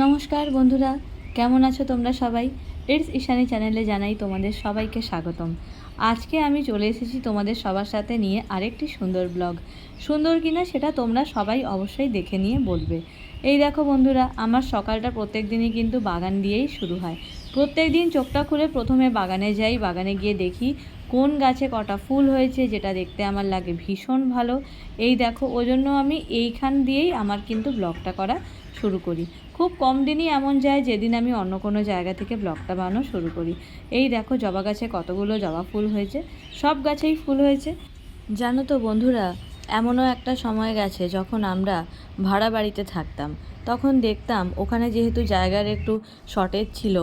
নমস্কার বন্ধুরা, কেমন আছো তোমরা সবাই? ইটস ঈশানী চ্যানেলে জানাই তোমাদের সবাইকে স্বাগতম। আজকে আমি চলে এসেছি তোমাদের সবার সাথে নিয়ে আরেকটি সুন্দর ব্লগ সুন্দর কিনা সেটা তোমরা সবাই অবশ্যই দেখে নিয়ে বলবে। এই দেখো বন্ধুরা, আমার সকালটা প্রত্যেক দিনই কিন্তু বাগান দিয়েই শুরু হয়। প্রত্যেক দিন চোখটা খুলে প্রথমে বাগানে যাই, বাগানে গিয়ে দেখি কোন গাছে কটা ফুল হয়েছে যেটা দেখতে আমার লাগে ভীষণ ভালো। এই দেখো, ওজন্য আমি এইখান দিয়েই আমার কিন্তু ব্লগটা করা শুরু করি। খুব কম দিনই এমন যায় যেদিন আমি অন্য কোনো জায়গা থেকে ব্লগটা বানানো শুরু করি। এই দেখো, জবা গাছে কতগুলো জবা ফুল হয়েছে, সব গাছেই ফুল হয়েছে। জানো তো বন্ধুরা, এমনও একটা সময় গেছে যখন আমরা ভাড়া বাড়িতে থাকতাম। তখন দেখতাম ওখানে যেহেতু জায়গার একটু শর্টেজ ছিল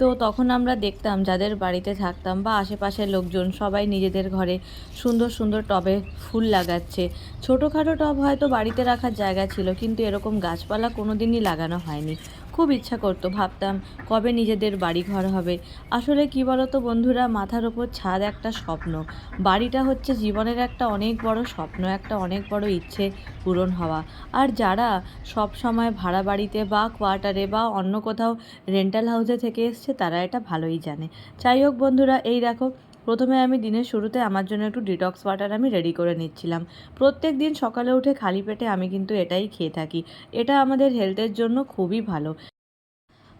তো তখন আমরা দেখতাম যাদের বাড়িতে থাকতাম বা আশেপাশের লোকজন সবাই নিজেদের ঘরে সুন্দর সুন্দর টবে ফুল লাগাচ্ছে। ছোটোখাটো টব হয়তো বাড়িতে রাখার জায়গা ছিল, কিন্তু এরকম গাছপালা কোনো দিনই লাগানো হয়নি। খুব ইচ্ছা করতো, ভাবতাম কবে নিজেদের বাড়ি ঘর হবে। আসলে কি বলতো বন্ধুরা, মাথার ওপর ছাদ একটা স্বপ্ন। বাড়িটা হচ্ছে জীবনের একটা অনেক বড় স্বপ্ন, একটা অনেক বড় ইচ্ছে পূরণ হওয়া। আর যারা সব সময় ভাড়া বাড়িতে বা কোয়ার্টারে বা অন্য কোথাও রেন্টাল হাউসে থেকে এসছে, তারা এটা ভালোই জানে। যাই হোক বন্ধুরা, এই দেখো প্রথমে আমি দিনের শুরুতে আমার জন্য একটু ডিটক্স ওয়াটার আমি রেডি করে নিচ্ছিলাম। প্রত্যেক দিন সকালে উঠে খালি পেটে আমি কিন্তু এটাই খেয়ে থাকি। এটা আমাদের হেলথের জন্য খুবই ভালো।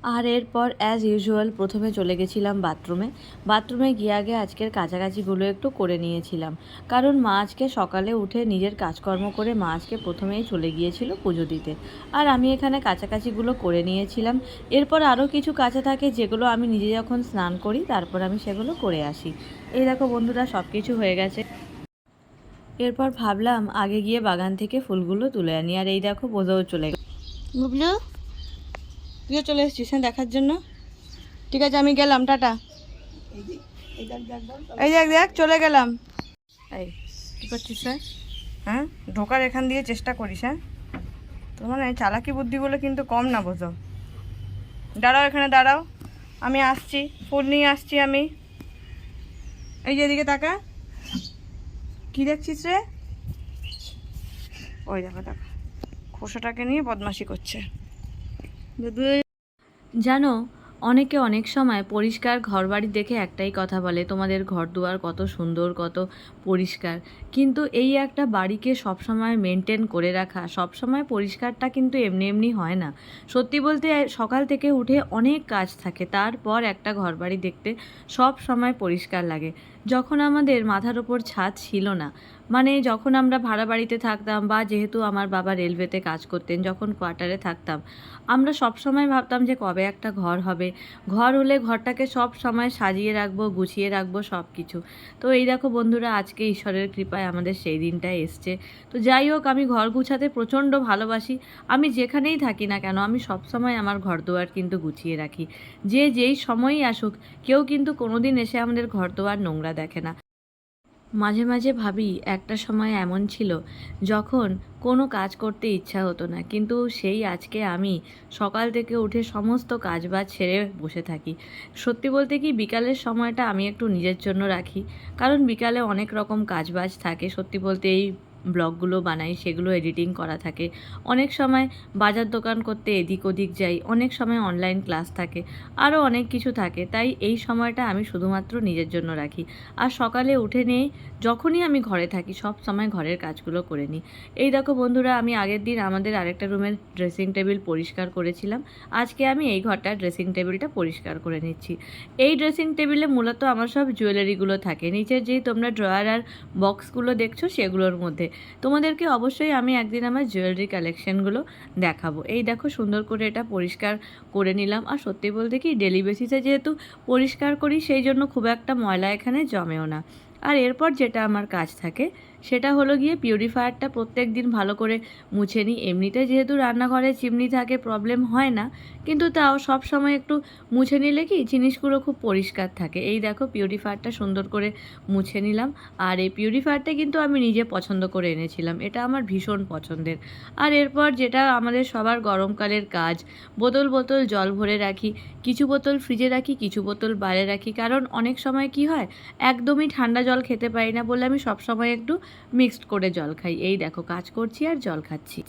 আর এরপর অ্যাজ ইউজুয়াল প্রথমে চলে গেছিলাম বাথরুমে। বাথরুমে গিয়ে আগে আজকের কাছাকাছিগুলো একটু করে নিয়েছিলাম। কারণ মা আজকে সকালে উঠে নিজের কাজকর্ম করে মা আজকে প্রথমেই চলে গিয়েছিল পুজো দিতে। আর আমি এখানে কাছাকাছিগুলো করে নিয়েছিলাম। এরপর আরও কিছু কাছে থাকে যেগুলো আমি নিজে যখন স্নান করি, তারপর আমি সেগুলো করে আসি। এই দেখো বন্ধুরা সব কিছু হয়ে গেছে। এরপর ভাবলাম, আগে গিয়ে বাগান থেকে ফুলগুলো তুলে আনি। আর এই দেখো, বোঝাও চলে গেল। তুইও চলে এসেছিস হ্যাঁ দেখার জন্য? ঠিক আছে, আমি গেলাম, টাটা। এই দেখ দেখ, চলে গেলাম। এই, কী করছিস স্যার হ্যাঁ ঢোকার এখান দিয়ে চেষ্টা করিস হ্যাঁ? তোর মানে চালাকি বুদ্ধিগুলো কিন্তু কম না, বোঝো। দাঁড়াও এখানে, দাঁড়াও। আমি আসছি, ফুল নিয়ে আসছি আমি। এই যে এদিকে তাকা। কি দেখছিস রে? ওই দেখো দেখো। খোসাটাকে নিয়ে বদমাশি করছে। জানো, অনেকে অনেক সময় পরিষ্কার ঘরবাড়ি দেখে একটাই কথা বলে, তোমাদের ঘর দুয়ার কত সুন্দর, কত পরিষ্কার। কিন্তু এই একটা বাড়িকে সবসময় মেনটেন করে রাখা, সবসময় পরিষ্কারটা কিন্তু এমনি এমনি হয় না। সত্যি বলতে, সকাল থেকে উঠে অনেক কাজ থাকে, তারপর একটা ঘরবাড়ি দেখতে সব সময় পরিষ্কার লাগে। যখন আমাদের মাথার ওপর ছাদ ছিল না মানে যখন আমরা ভাড়া বাড়িতে থাকতাম বা যেহেতু আমার বাবা রেলওয়েতে কাজ করতেন, যখন কোয়ার্টারে থাকতাম, আমরা সব সময় ভাবতাম যে কবে একটা ঘর হবে। ঘর হলে ঘরটাকে সব সময় সাজিয়ে রাখব, গুছিয়ে রাখব সব কিছু তো এই দেখো বন্ধুরা, আজকে ঈশ্বরের কৃপায় আমাদের সেই দিনটা এসছে। তো যাই হোক, আমি ঘর গুছাতে প্রচণ্ড ভালোবাসি। আমি যেখানেই থাকি না কেন, আমি সব সময় আমার ঘর দুয়ার কিন্তু গুছিয়ে রাখি। যে যেই সময়ই আসুক, কেউ কিন্তু কোনোদিন এসে আমাদের ঘর দুয়ার নোংরা দেখে না। মাঝে মাঝে ভাবি, একটা সময় এমন ছিল, যখন কোনো কাজ করতে ইচ্ছা হতো না, কিন্তু সেই আজকে আমি সকাল থেকে উঠে সমস্ত কাজ কাজবাজ ছেড়ে বসে থাকি। সত্যি বলতে কি, বিকালের সময়টা আমি একটু নিজের জন্য রাখি, কারণ বিকালে অনেক রকম কাজ বাজ থাকে। সত্যি বলতে এই ব্লগগুলো বানাই, সেগুলো এডিটিং করা থাকে। অনেক সময় বাজার দোকান করতে এদিক ওদিক যাই, অনেক সময় অনলাইন ক্লাস থাকে আরও অনেক কিছু থাকে। তাই এই সময়টা আমি শুধুমাত্র নিজের জন্য রাখি। আর সকালে উঠে নেই যখনই আমি ঘরে থাকি, সব সময় ঘরের কাজগুলো করে নিই। এই দেখো বন্ধুরা, আমি আগের দিন আমাদের আরেকটা রুমের ড্রেসিং টেবিল পরিষ্কার করেছিলাম। আজকে আমি এই ঘরটার ড্রেসিং টেবিলটা পরিষ্কার করে নিচ্ছি। এই ড্রেসিং টেবিলে মূলত আমার সব জুয়েলারিগুলো থাকে। নিচের যেই তোমরা ড্রয়ার আর বক্সগুলো দেখছ, সেগুলোর মধ্যে। তোমাদেরকে অবশ্যই আমি একদিন আমার জুয়েলারি কালেকশানগুলো দেখাবো। এই দেখো সুন্দর করে এটা পরিষ্কার করে নিলাম। আর সত্যি বলতে কি ডেলি বেসিসে যেহেতু পরিষ্কার করি, সেই জন্য খুব একটা ময়লা এখানে জমেও না। আর এরপর যেটা আমার কাজ থাকে সেটা হলো গিয়ে পিউরিফায়ারটা প্রত্যেক দিন ভালো করে মুছে নিই। এমনিতে যেহেতু রান্নাঘরে চিমনি থাকে প্রবলেম হয় না। কিন্তু তাও সব সময় একটু মুছে নিলে কি জিনিসগুলো খুব পরিষ্কার থাকে। এই দেখো পিউরিফায়ারটা সুন্দর করে মুছে নিলাম। আর এই পিউরিফায়ারটা কিন্তু আমি নিজে পছন্দ করে এনেছিলাম। এটা আমার ভীষণ পছন্দের। আর এরপর যেটা আমাদের সবার গরমকালের কাজ, বোতল বোতল জল ভরে রাখি, কিছু বোতল ফ্রিজে রাখি, কিছু বোতল বাইরে রাখি। কারণ অনেক সময় কি হয়, একদমই ঠান্ডা জল খেতে পারি না বলে আমি সবসময় একটু মিক্সড করে জল খাই। এই দেখো, কাজ করছি আর জল খাচ্ছি।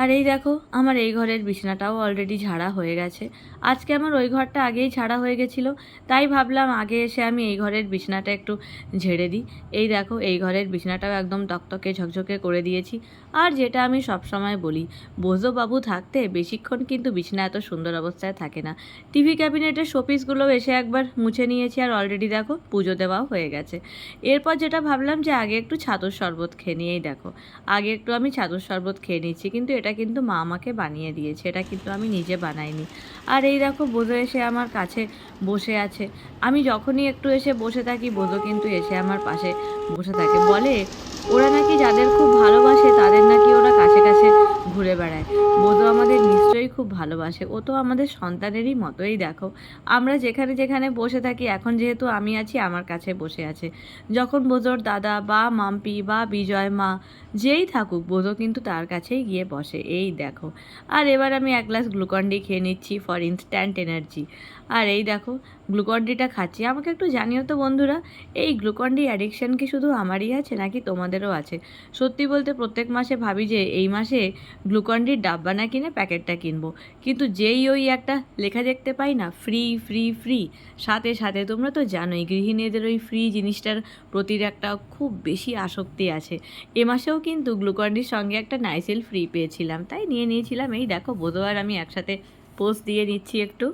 আর এই দেখো, আমার এই ঘরের বিছানাটাও অলরেডি ঝাড়া হয়ে গেছে। আজকে আমার ওই ঘরটা আগেই ছাড়া হয়ে গেছিল, তাই ভাবলাম আগে এসে আমি এই ঘরের বিছানাটা একটু ঝেড়ে দিই। এই দেখো, এই ঘরের বিছানাটাও একদম তকতকে ঝকঝকে করে দিয়েছি। আর যেটা আমি সব সময় বলি বোঝো বাবু থাকতে বেশিক্ষণ কিন্তু বিছানা এত সুন্দর অবস্থায় থাকে না। টিভি ক্যাবিনেটের শোপিসগুলো এসে একবার মুছে নিয়েছি আর অলরেডি দেখো, পুজো দেওয়াও হয়ে গেছে। এরপর যেটা ভাবলাম যে আগে একটু ছাতুর শরবত খেয়ে নিয়েই দেখো। আগে একটু আমি ছাতুর শরবত খেয়ে নিচ্ছি, কিন্তু এটা কিন্তু মা আমাকে বানিয়ে দিয়েছে, এটা কিন্তু আমি নিজে বানাইনি। আর এই দেখো, বোঝো এসে আমার কাছে বসে আছে। আমি যখনই একটু এসে বসে থাকি, বোঝো কিন্তু এসে আমার পাশে বসে থাকে। বলে ওরা নাকি যাদের খুব ভালোবাসে, তাদের নাকি ওরা কাছে কাছে ঘুরে বেড়ায়। বোধ আমাদের নিশ্চয়ই খুব ভালোবাসে। ও তো আমাদের সন্তানেরই মতোই, দেখো। আমরা যেখানে যেখানে বসে থাকি, এখন যেহেতু আমি আছি, আমার কাছে বসে আছে। যখন বোধোর দাদা বা মাম্পি বা বিজয় মা যেই থাকুক, বোধো কিন্তু তার কাছেই গিয়ে বসে। এই দেখো। আর এবার আমি এক গ্লাস গ্লুকন্ডি খেয়ে নিচ্ছি ফর ইনস্ট্যান্ট এনার্জি আর এই দেখো গ্লুকন্ডিটা খাচ্ছি। আমাকে একটু জানিও তো বন্ধুরা, এই গ্লুকন্ডি অ্যাডিকশান কি শুধু আমারই আছে নাকি তোমাদেরও আছে? সত্যি বলতে প্রত্যেক মাসে ভাবি যে এই মাসে গ্লুকন্ডির ডাব্বা না কিনে প্যাকেটটা কিনবো। কিন্তু যেই ওই একটা লেখা দেখতে পাই না ফ্রি ফ্রি ফ্রি সাথে সাথে তোমরা তো জানোই গৃহিণীদের ওই ফ্রি জিনিসটার প্রতি একটা খুব বেশি আসক্তি আছে। এ মাসেও কিন্তু গ্লুকন্ডির সঙ্গে একটা নাইসেল ফ্রি পেয়েছিলাম। তাই নিয়ে নিয়েছিলাম। এই দেখো বোধবার আমি একসাথে পোস্ট দিয়ে নিচ্ছি একটু।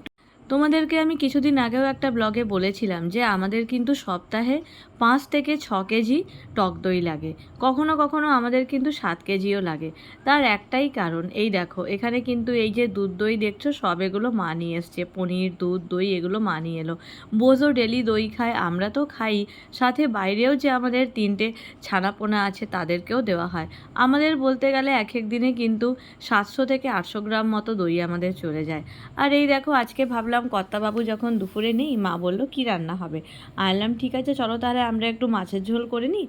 তোমাদেরকে আমি কিছুদিন আগেও একটা ব্লগে বলেছিলাম যে আমাদের কিন্তু সপ্তাহে পাঁচ থেকে ছ কেজি টক দই লাগে। কখনো কখনো আমাদের কিন্তু সাত কেজিও লাগে। তার একটাই কারণ, এই দেখো, এখানে কিন্তু এই যে দুধ দই দেখছ, সব এগুলো মা নিয়ে এসছে। পনির, দুধ দই, এগুলো মা নিয়ে এলো। বোঝো ডেলি দই খায়, আমরা তো খাই। সাথে বাইরেও যে আমাদের তিনটে ছানাপোনা আছে, তাদেরকেও দেওয়া হয়। আমাদের বলতে গেলে এক এক দিনে কিন্তু সাতশো থেকে আটশো গ্রাম মতো দই আমাদের চলে যায়। আর এই দেখো, আজকে ভাবলাম কর্তাবাবু যখন দুপুরে নেই, মা বলল, কি রান্না হবে? আনলাম ঠিক আছে, চলো তাহলে আমরা একটু মাছের ঝোল করে নিই।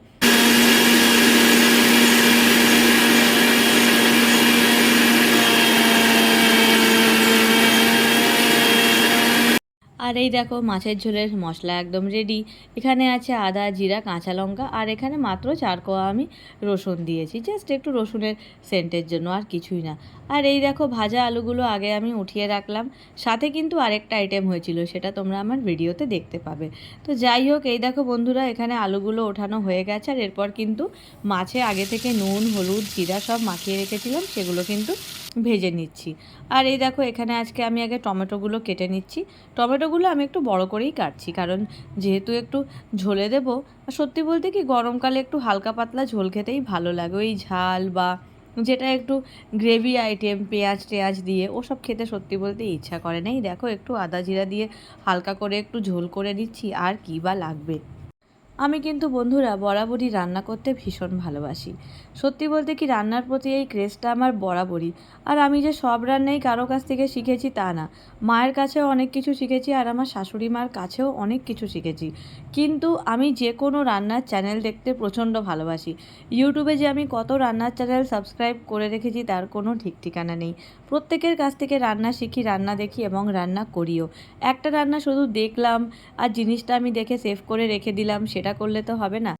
আর এই দেখো মাছের ঝোলের মশলা একদম রেডি এখানে আছে আদা, জিরা, কাঁচা লঙ্কা আর এখানে মাত্র চার কোয়া আমি রসুন দিয়েছি। জাস্ট একটু রসুনের সেন্টের জন্য আর কিছুই না। আর এই দেখো ভাজা আলুগুলো আগে আমি উঠিয়ে রাখলাম। সাথে কিন্তু আরেকটা আইটেম হয়েছিল, সেটা তোমরা আমার ভিডিওতে দেখতে পাবে। তো যাই হোক, এই দেখো বন্ধুরা, এখানে আলুগুলো ওঠানো হয়ে গেছে আর এরপর কিন্তু মাছে আগে থেকে নুন, হলুদ, জিরা সব মাখিয়ে রেখেছিলাম। সেগুলো কিন্তু ভেজে নিচ্ছি। আর এই দেখো, এখানে আজকে আমি আগে টমেটোগুলো কেটে নিচ্ছি। টমেটোগুলো আমি একটু বড় করেই কাটছি, কারণ যেহেতু একটু ঝোলে দেবো, আর সত্যি বলতে কি গরমকালে একটু হালকা পাতলা ঝোল খেতেই ভালো লাগে। ওই ঝাল বা যেটা একটু গ্রেভি আইটেম, পেঁয়াজ টেয়াজ দিয়ে, ওসব খেতে সত্যি বলতে ইচ্ছা করে না। এই দেখো, একটু আদা জিরা দিয়ে হালকা করে একটু ঝোল করে নিচ্ছি, আর কী বা লাগবে। আমি কিন্তু বন্ধুরা বরাবরই রান্না করতে ভীষণ ভালোবাসি। সত্যি বলতে কি রান্নার প্রতি এই ক্রেজটা আমার বরাবরই। আর আমি যে সব রান্নাই কারও কাছ থেকে শিখেছি তা না। মায়ের কাছেও অনেক কিছু শিখেছি আর আমার শাশুড়ি মার কাছেও অনেক কিছু শিখেছি। কিন্তু আমি যে কোনো রান্নার চ্যানেল দেখতে প্রচণ্ড ভালোবাসি। ইউটিউবে যে আমি কত রান্নার চ্যানেল সাবস্ক্রাইব করে রেখেছি তার কোনো ঠিক ঠিকানা নেই। প্রত্যেকের কাছ থেকে রান্না শিখি, রান্না দেখি এবং রান্না করিও। একটা রান্না শুধু দেখলাম আর জিনিসটা আমি দেখে সেভ করে রেখে দিলাম সেটা করলে তো হবে না।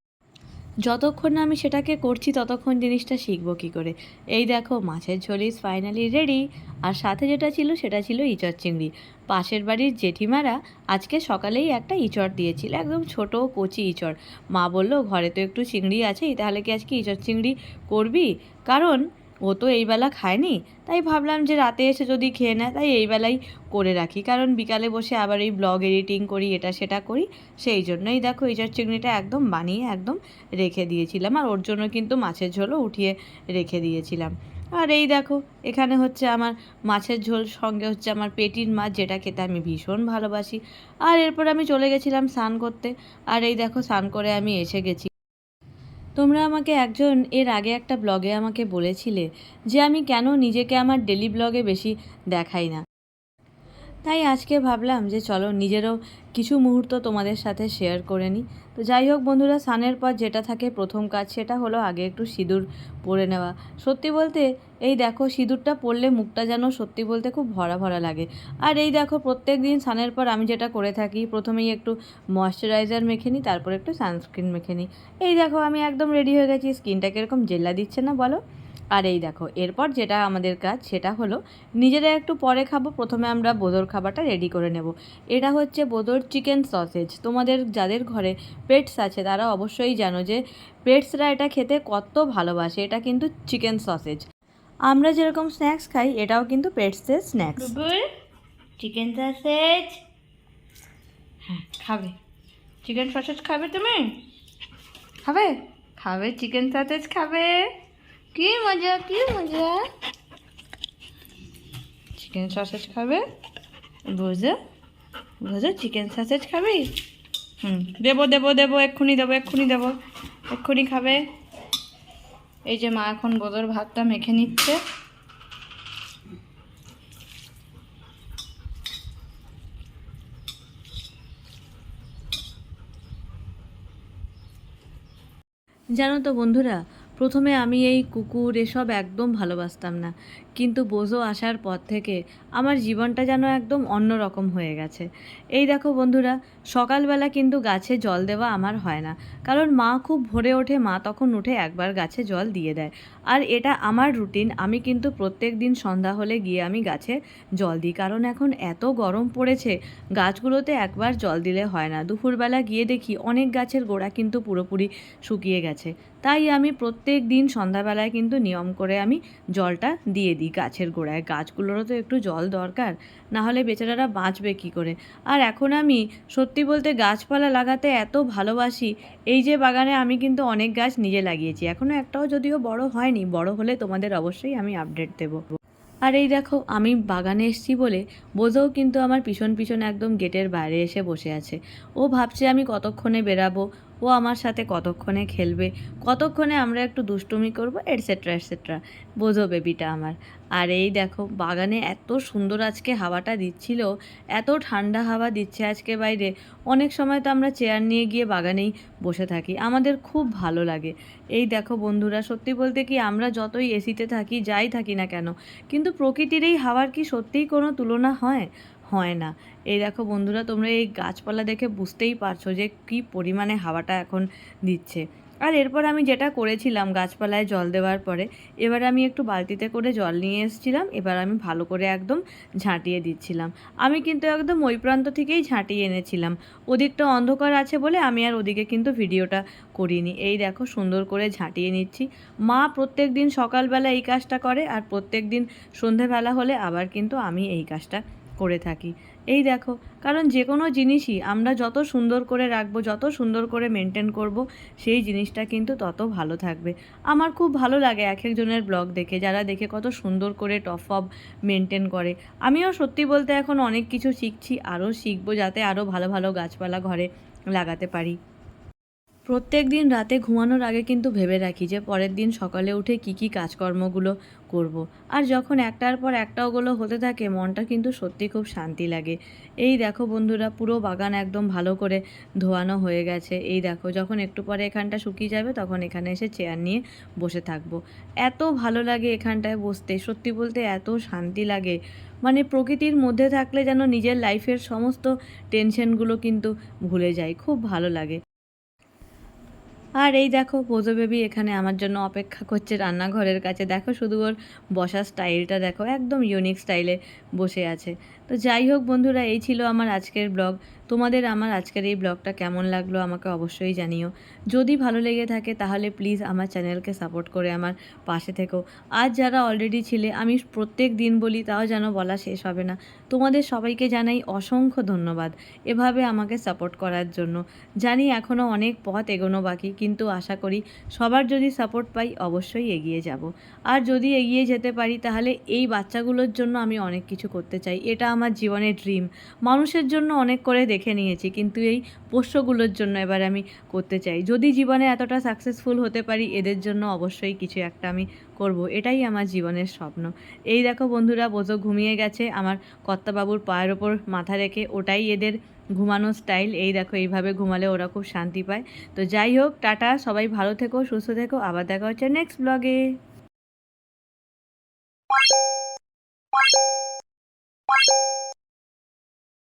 যতক্ষণ না আমি সেটাকে করছি, ততক্ষণ জিনিসটা শিখব কী করে। এই দেখো, মাছের ঝোল ফাইনালি রেডি আর সাথে যেটা ছিল সেটা ছিল ইচড় চিংড়ি। পাশের বাড়ির জেঠিমারা আজকে সকালেই একটা ইচড় দিয়েছিল, একদম ছোট কচি ইচড়। মা বলল, ঘরে তো একটু চিংড়ি আছেই, তাহলে কি আজকে ইচড় চিংড়ি করবি? কারণ ও তো এইবেলা খায়নি, তাই ভাবলাম যে রাতে এসে যদি খেয়ে নেয় তাই এইবেলাই করে রাখি। কারণ বিকালে বসে আবার এই ব্লগ এডিটিং করি, এটা সেটা করি, সেই জন্যই দেখো ইঁচড় চিংড়িটা একদম বানিয়ে একদম রেখে দিয়েছিলাম। আর ওর জন্য কিন্তু মাছের ঝোলও উঠিয়ে রেখে দিয়েছিলাম। আর এই দেখো, এখানে হচ্ছে আমার মাছের ঝোল, সঙ্গে হচ্ছে আমার পেটির মাছ, যেটা খেতে আমি ভীষণ ভালোবাসি। আর এরপর আমি চলে গেছিলাম স্নান করতে। আর এই দেখো, স্নান করে আমি এসে গেছি। তোমরা আমাকে একজন এর আগে একটা ব্লগে আমাকে বলেছিলে যে আমি কেন নিজেকে আমার ডেলি ব্লগে বেশি দেখাই না। তাই আজকে ভাবলাম যে চলো নিজেরও কিছু মুহূর্ত তোমাদের সাথে শেয়ার করে নিই। তো যাই হোক বন্ধুরা, স্নানের পর যেটা থাকে প্রথম কাজ সেটা হলো আগে একটু সিঁদুর পরে নেওয়া। সত্যি বলতে এই দেখো সিঁদুরটা পরলে মুখটা যেন সত্যি বলতে খুব ভরা ভরা লাগে। আর এই দেখো প্রত্যেক দিন স্নানের পর আমি যেটা করে থাকি, প্রথমেই একটু ময়শ্চারাইজার মেখে নিই, তারপর একটু সানস্ক্রিন মেখে নিই। এই দেখো আমি একদম রেডি হয়ে গেছি স্কিনটা কীরকম জেল্লা দিচ্ছে না, বলো? আর এই দেখো, এরপর যেটা আমাদের কাজ সেটা হলো নিজেরা একটু পরে খাব, প্রথমে আমরা বোদর খাবারটা রেডি করে নেব। এটা হচ্ছে বোদর চিকেন সসেজ তোমাদের যাদের ঘরে পেটস আছে, তারা অবশ্যই জানো যে পেটসরা এটা খেতে কত ভালোবাসে, এটা কিন্তু চিকেন সসেজ আমরা যেরকম স্ন্যাক্স খাই, এটাও কিন্তু পেটসের স্ন্যাক্স চিকেন সসেজ হ্যাঁ খাবে। চিকেন সসেজ খাবে তুমি? খাবে? খাবে চিকেন সসেজ খাবে। কি মজা কি মজা? চিকেন সসেজ খাবে? বুঝো? বুঝো? চিকেন সসেজ খাবে? হুম দেবো দেবো দেবো এক্ষুনি দেবো এক্ষুনি দেবো। এক্ষুনি খাবে। এই যে মা এখন বোদর ভাতটা মেখে নিচ্ছে। জানো তো বন্ধুরা প্রথমে আমি এই কুকুর এসব একদম ভালোবাসতাম না। কিন্তু বোঝো আসার পর থেকে আমার জীবনটা যেন একদম অন্যরকম হয়ে গেছে। এই দেখো বন্ধুরা, সকালবেলা কিন্তু গাছে জল দেওয়া আমার হয় না। কারণ মা খুব ভোরে ওঠে, মা তখন উঠে একবার গাছে জল দিয়ে দেয়। আর এটা আমার রুটিন, আমি কিন্তু প্রত্যেক দিন সন্ধ্যা হলে গিয়ে আমি গাছে জল দিই। কারণ এখন এত গরম পড়েছে, গাছগুলোতে একবার জল দিলে হয় না। দুপুরবেলা গিয়ে দেখি অনেক গাছের গোড়া কিন্তু পুরোপুরি শুকিয়ে গেছে। তাই আমি প্রত্যেক দিন সন্ধ্যাবেলায় কিন্তু নিয়ম করে আমি জলটা দিয়ে দিই। গাছের গোড়ায়। গাছগুলোরও তো একটু জল দরকার, না হলে বেচারারা বাঁচবে কী করে? আর এখন আমি সত্যি বলতে গাছপালা লাগাতে এত ভালোবাসি, এই যে বাগানে আমি কিন্তু অনেক গাছ নিজে লাগিয়েছি। এখনও একটাও যদিও বড় হয়নি, বড় হলে তোমাদের অবশ্যই আমি আপডেট দেবো। আর এই দেখো, আমি বাগানে এসেছি বলে বোঝাও কিন্তু আমার পিছন পিছন একদম গেটের বাইরে এসে বসে আছে। ও ভাবছে আমি কতক্ষণে বেরাবো ও আমার সাথে কতক্ষণে খেলবে? কতক্ষণে আমরা একটু দুষ্টুমি করব এটসেট্রা এটসেট্রা বোঝো বেবিটা আমার। আর এই দেখো, বাগানে এত সুন্দর আজকে হাওয়াটা দিচ্ছিল, এত ঠান্ডা হাওয়া দিচ্ছে আজকে বাইরে। অনেক সময় তো আমরা চেয়ার নিয়ে গিয়ে বাগানেই বসে থাকি, আমাদের খুব ভালো লাগে। এই দেখো বন্ধুরা, সত্যি বলতে কি আমরা যতই এসিতে থাকি, যাই থাকি না কেন, কিন্তু প্রকৃতির এই হাওয়ার কি সত্যিই কোনো তুলনা হয়? হয় না। এই দেখো বন্ধুরা, তোমরা এই গাছপালা দেখে বুঝতেই পারছ যে কি পরিমাণে হাওয়াটা এখন দিচ্ছে। আর এরপর আমি যেটা করেছিলাম গাছপালায় জল দেওয়ার পরে, এবার আমি একটু বালতিতে করে জল নিয়ে এসেছিলাম, এবার আমি ভালো করে একদম ঝাঁটিয়ে দিচ্ছিলাম। আমি কিন্তু একদম ওই প্রান্ত থেকেই ঝাঁটিয়ে এনেছিলাম। ওদিকটা অন্ধকার আছে বলে আমি আর ওদিকে কিন্তু ভিডিওটা করিনি। এই দেখো সুন্দর করে ঝাঁটিয়ে নিচ্ছি। মা প্রত্যেক দিন সকালবেলা এই কাজটা করে, আর প্রত্যেক দিন সন্ধেবেলা হলে আবার কিন্তু আমি এই কাজটা করে থাকি। এই দেখো, কারণ যে কোনো জিনিসই আমরা যত সুন্দর করে রাখব, যত সুন্দর করে মেনটেন করব, সেই জিনিসটা কিন্তু তত ভালো থাকবে। আমার খুব ভালো লাগে এক একজনের ব্লগ দেখে, যারা দেখে কত সুন্দর করে টপ আপ মেনটেন করে। আমিও সত্যি বলতে এখন অনেক কিছু শিখছি, আরও শিখব যাতে আরও ভালো ভালো গাছপালা ঘরে লাগাতে পারি। প্রত্যেক দিন রাতে ঘুমানোর আগে কিন্তু ভেবে রাখি যে পরের দিন সকালে উঠে কি কি কাজকর্মগুলো করব। আর যখন একটার পর একটা ওগুলো হতে থাকে, মনটা কিন্তু সত্যি খুব শান্তি লাগে। এই দেখো বন্ধুরা, পুরো বাগান একদম ভালো করে ধোয়ানো হয়ে গেছে। এই দেখো, যখন একটু পরে এখানটা শুকিয়ে যাবে, তখন এখানে এসে চেয়ার নিয়ে বসে থাকব। এত ভালো লাগে এখানটায় বসতে, সত্যি বলতে এত শান্তি লাগে। মানে প্রকৃতির মধ্যে থাকলে যেন নিজের লাইফের সমস্ত টেনশনগুলো কিন্তু ভুলে যায় খুব ভালো লাগে। আর এই দেখো পোজো বেবি এখানে আমার জন্য অপেক্ষা করছে রান্নাঘরের কাছে। দেখো শুধু ওর বসার স্টাইলটা দেখো, একদম ইউনিক স্টাইলে বসে আছে। তো যাই হোক বন্ধুরা, এই ছিল আমার আজকের ব্লগ তোমাদের আমার আজকের এই ব্লগটা কেমন লাগল আমাকে অবশ্যই জানিও। যদি ভালো লেগে থাকে তাহলে প্লিজ আমার চ্যানেলকে সাপোর্ট করে আমার পাশে থেকো। আজ যারা অলরেডি ছিলে, আমি প্রত্যেক দিন বলি, তাও যেন বলা শেষ হবে না। তোমাদের সবাইকে জানাই অসংখ্য ধন্যবাদ এভাবে আমাকে সাপোর্ট করার জন্য। জানি এখনও অনেক পথ এগোনো বাকি, কিন্তু আশা করি সবার যদি সাপোর্ট পাই অবশ্যই এগিয়ে যাব। আর যদি এগিয়ে যেতে পারি তাহলে এই বাচ্চাগুলোর জন্য আমি অনেক কিছু করতে চাই। এটা আমার জীবনের ড্রিম মানুষের জন্য অনেক করে দেখে নিয়েছি, কিন্তু এই পোষ্যগুলোর জন্য এবার আমি করতে চাই। যদি জীবনে এতটা সাকসেসফুল হতে পারি, এদের জন্য অবশ্যই কিছু একটা আমি করব। এটাই আমার জীবনের স্বপ্ন। এই দেখো বন্ধুরা, বোঝো ঘুমিয়ে গেছে, আমার কর্তাবাবুর পায়ের ওপর মাথা রেখে ওটাই এদের ঘুমানোর স্টাইল এই দেখো, এইভাবে ঘুমালে ওরা খুব শান্তি পায়। তো যাই হোক, টাটা, সবাই ভালো থেকো, সুস্থ থেকো, আবার দেখা হচ্ছে নেক্সট ব্লগে